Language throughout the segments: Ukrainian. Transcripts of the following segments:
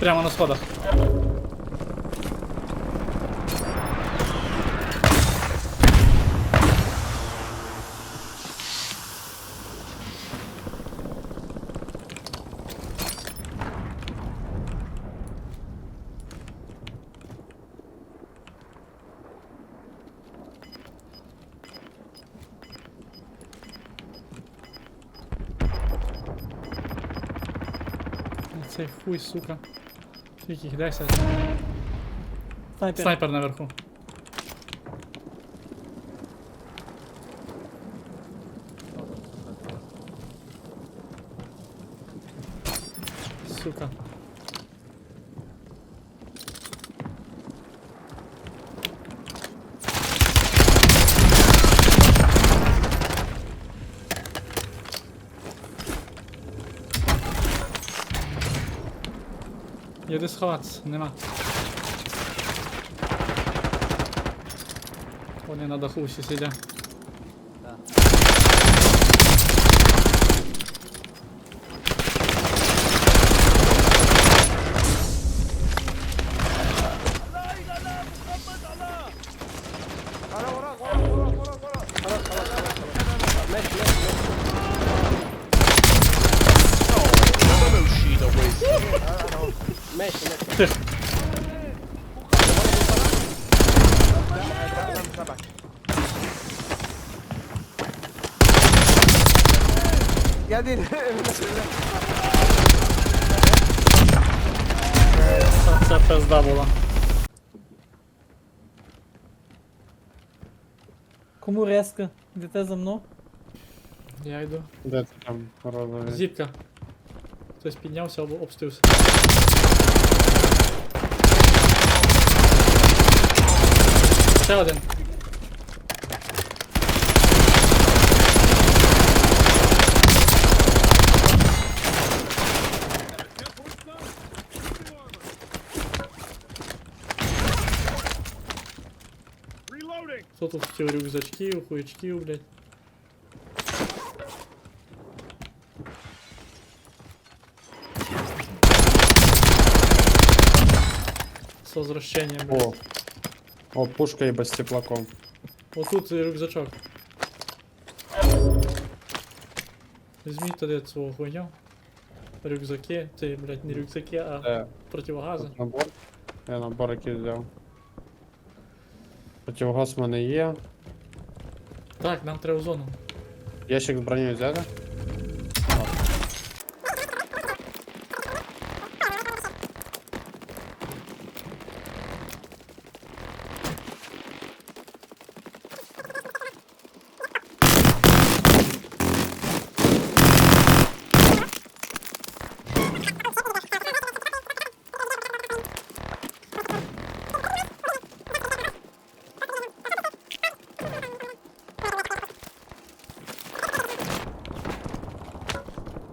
Прямо на сходах. Цей сука. Скільки їх 10. Снайпер. Снайпер наверху. Сука. Є де сховатися, нема. Вони на даху всі сидять. Да. Тих. Geldi. Це, це пизда була. Кому резко? Йдете за мною? Я йду. Де ти там розові? Зіпка. Хтось піднявся або обстився. Ще один. Хто тут хотів рюкзачків, хуячків, блядь. З возвращением, блядь. О. О, пушка і без теплаком. Вот Отут рюкзачок. Візьміть тоді свого хуйню. Рюкзаки. Ти, блядь, не рюкзаки, а Де? противогази. Тут набор. Я набор який взяв. Противогаз в мене є. Так, нам треба в зону. Ящик з бронею взяти?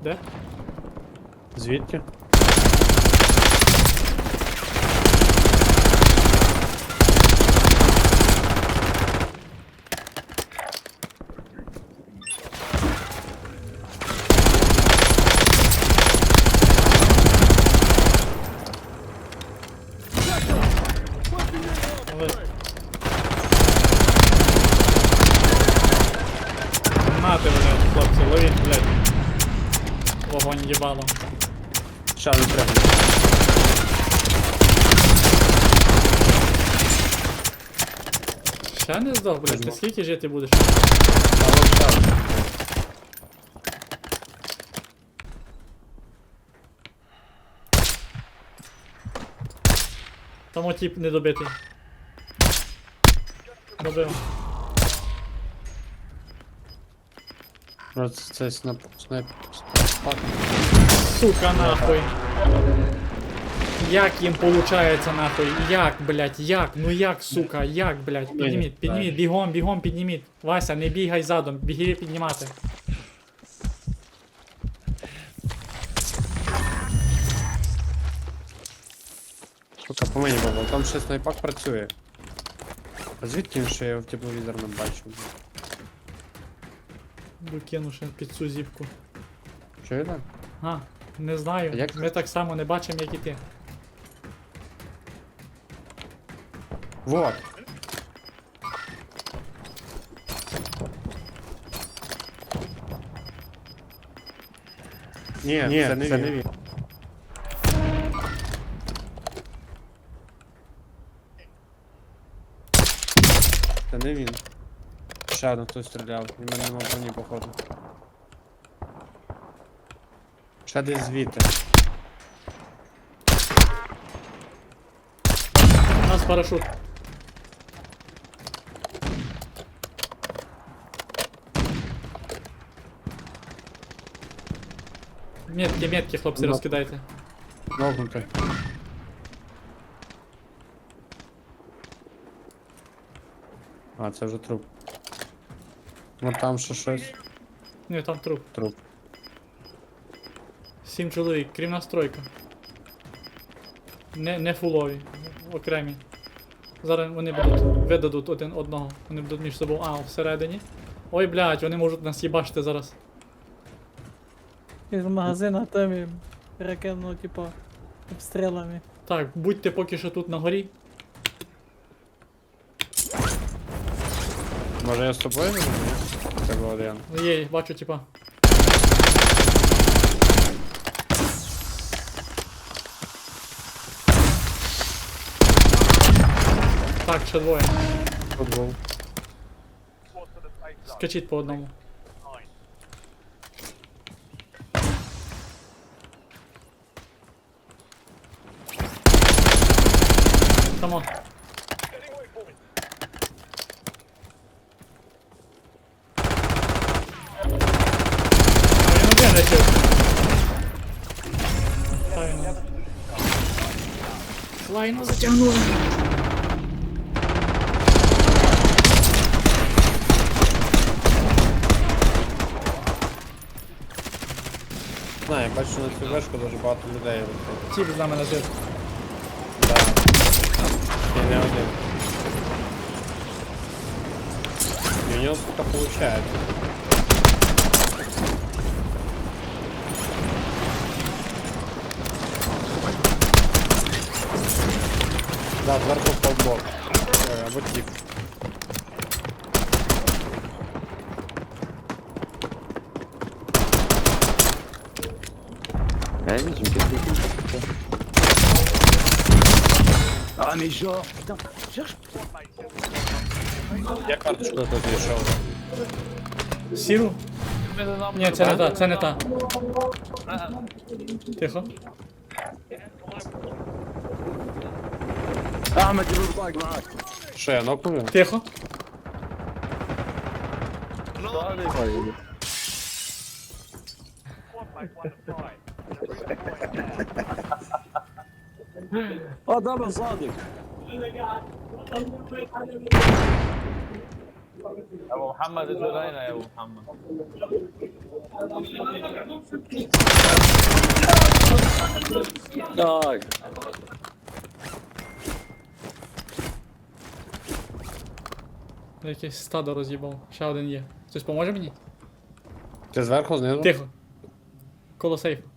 Де? Звідки? Але... Нати, блядь, хлопці, ловіть, блядь. Вогонь їбало. Не треба. Ще не здох, блядь, ти скільки жити будеш? А от щас. Там отіп недобитий. Добив. Просто це снайп... снайп... снайпак. Сука, нахуй. Як їм получається нахуй? Як, блядь, як? Ну як, сука, як, блядь? Підніміть, підніміть, бігом, бігом, підніміть. Вася, не бігай задом, біги піднімати. Сука, по мені було. Там ще снайпак працює. А звідки він ще я в тепловізор не бачу? Докину ще під цю зіпку. Чуєте? А, не знаю. Як- Ми так само не бачимо, як і ти. Вот. Ні, Ні, це не він. не він. Це не він. Ще один хтось стріляв. Він мене на броні, походу. Ще десь звідти. У нас парашут. Метки, метки, хлопці, Ну. розкидайте. Ногнутий. А, це вже труп. Ну там ще щось. Ні, там труп. Труп. Сім чоловік, крім настройка. Не, не фулові, окремі. Зараз вони будуть видадуть один одного. Вони будуть між собою. А, всередині. Ой, блядь, вони можуть нас їбачити зараз. Із магазина там і перекинув, типу, обстрілами. Так, будьте поки що тут на горі. Може я з тобою не Це був один. Ну, Є, бачу, типа. Так, ще двоє. Тут був. Скачіть по одному. Само. А він один летів. Файно. Лайну затягнули. Бачу на цю вешку дуже багато людей. виходить. Тіп з нами лежить. Да. І не один. І у нього сука получается. Да, зверху полбок. Ой, або тип. Ouais, mais j'ai me casse Ah, mais genre, putain, cherche. Я карточку тут знайшов. Сіру? Ні, це не та, це не та. Тихо. Ah, mais tu veux pas, Glock. Що, я нокнув? Тихо. Oh, ادم صادق ابو محمد que يا ابو محمد داي Jakie stado rozjebał. Siaden je. Coś pomoże mi? com os nie Tycho. Koło safe.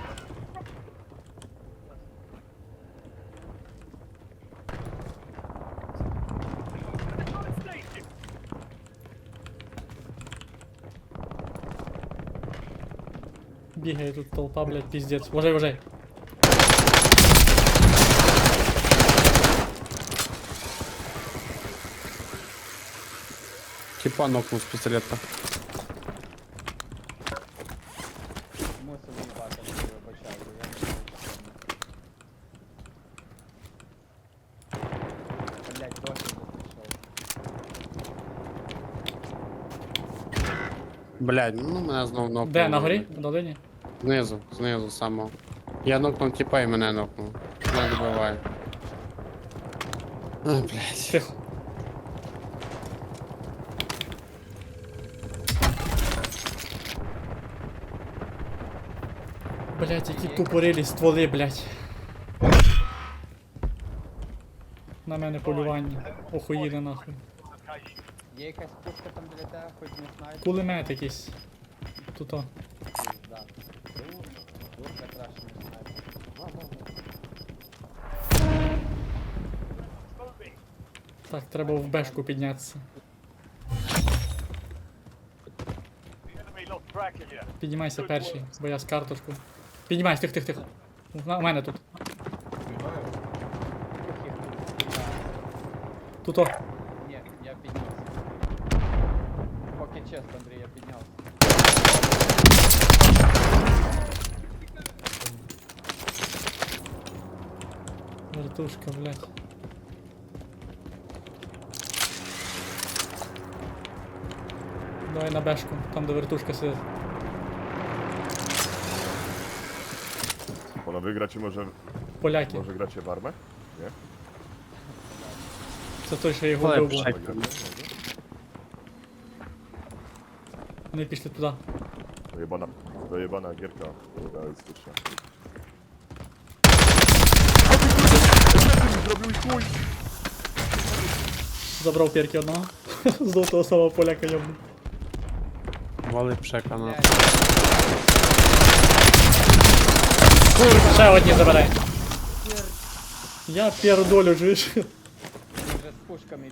їбати, я вибачаю, бо я не знаю, що Блять, дощ не Блядь, ну мене знов нокнув. Де, на горі? В долині? Знизу, знизу само. Я нокнув тіпа і мене нокнув. Не добивай. А, блядь. Блять, які тупорилі стволи, блять. На мене полювання. Охуїли нахуй. Є якась пушка там біля тебе, хоч не снайпер. Кулемет якийсь. Тут о. Так, треба в бешку піднятися. Піднімайся перший, бо я з карточку. Піднімайся, тих, тих, тих. У мене тут. Тут о. Ні, я піднявся. Поки чесно, Андрій, я піднявся. Вертушка, блядь. Давай на бешку, там де вертушка сидить. Panowie, gracie może, Поляки. może gracie w armę? Це той, що його Але вбив. пшать. Gracie, może? Вони пішли туди. Dojebana, dojebana gierka realistyczna. Забрав перки одного. З того самого поляка йобну. Вали пшека на. Ще одні забирай. Я перу долю, чуєш? Він вже з пушками